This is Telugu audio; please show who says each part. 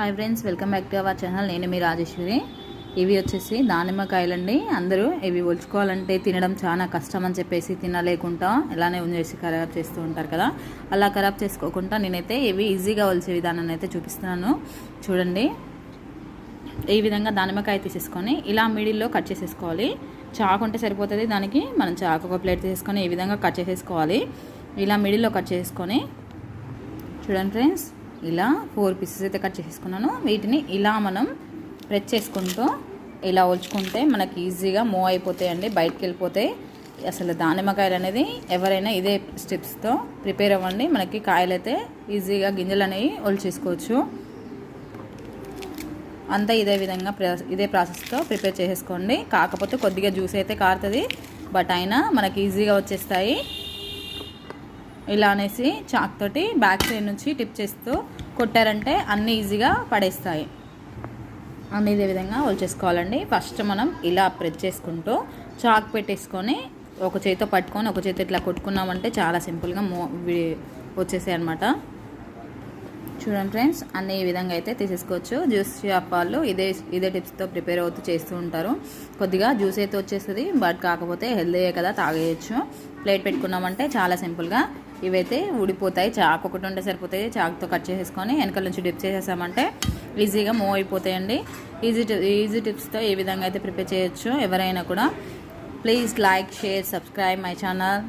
Speaker 1: Hi friends welcome back to our channel నేను మీ రాజేశ్వరి. ఇవి వచ్చేసి దానిమ్మకాయలండి అందరూ ఇవి ఒలుచుకోవాలంటే తినడం చాలా కష్టం అని చెప్పేసి తినలేకుండా ఇలానే ఉంచేసి ఖరాబ్ చేస్తూ ఉంటారు కదా. అలా ఖరాబ్ చేసుకోకుండా నేనైతే ఇవి ఈజీగా ఒలిచే విధానాన్ని అయితే చూపిస్తున్నాను. చూడండి. ఈ విధంగా దానిమ్మకాయ తీసేసుకొని ఇలా మిడిల్లో కట్ చేసేసుకోవాలి. చాకు ఉంటే సరిపోతుంది. దానికి మనం చాకు ఒక ప్లేట్ తీసుకొని ఈ విధంగా కట్ చేసేసుకోవాలి. ఇలా మిడిల్లో కట్ చేసుకొని చూడండి ఫ్రెండ్స్. ఇలా ఫోర్ పీసెస్ అయితే కట్ చేసుకున్నాను వీటిని ఇలా మనం ప్రెస్ చేసుకుంటూ ఇలా ఒలుచుకుంటే మనకి ఈజీగా మూవ్ అయిపోతాయండి బయటకు వెళ్ళిపోతాయి. అసలు దానిమ్మకాయలు అనేది ఎవరైనా ఇదే స్టెప్స్తో ప్రిపేర్ అవ్వండి. మనకి కాయలు అయితే ఈజీగా గింజలు అనేవి ఒలిచేసుకోవచ్చు. అంతా ఇదే విధంగా ఇదే ప్రాసెస్తో ప్రిపేర్ చేసేసుకోండి. కాకపోతే కొద్దిగా జ్యూస్ అయితే కారుతుంది బట్ అయినా మనకి ఈజీగా వచ్చేస్తాయి. ఇలా అనేసి చాక్ తోటి బ్యాక్ సైడ్ నుంచి టిప్ చేస్తూ కొట్టారంటే అన్నీ ఈజీగా పడేస్తాయి. అన్ని ఇదే విధంగా వచ్చేసుకోవాలండి ఫస్ట్ మనం ఇలా ప్రెస్ చేసుకుంటూ చాక్ పెట్టేసుకొని ఒక చేతితో పట్టుకొని ఒక చేతి ఇట్లా కొట్టుకున్నామంటే చాలా సింపుల్గా మో వచ్చేసాయి అనమాట చూడండి ఫ్రెండ్స్ అన్ని ఈ విధంగా అయితే తీసేసుకోవచ్చు. జ్యూస్ షాప్ వాళ్ళు ఇదే ఇదే టిప్స్తో ప్రిపేర్ అవుతూ చేస్తూ ఉంటారు. కొద్దిగా జ్యూస్ అయితే వచ్చేస్తుంది బట్ కాకపోతే హెల్దీయే కదా తాగేయచ్చు. ప్లేట్ పెట్టుకున్నామంటే చాలా సింపుల్గా ఇవైతే ఊడిపోతాయి. చాకు ఒకటి ఉంటే సరిపోతాయి. చాకుతో కట్ చేసేసుకొని వెనకాల నుంచి డిప్ చేసేసామంటే ఈజీగా మూవ్ అయిపోతాయండి. ఈజీ ఈజీ టిప్స్తో ఏ విధంగా అయితే ప్రిపేర్ చేయొచ్చు. ఎవరైనా కూడా please like share subscribe my channel.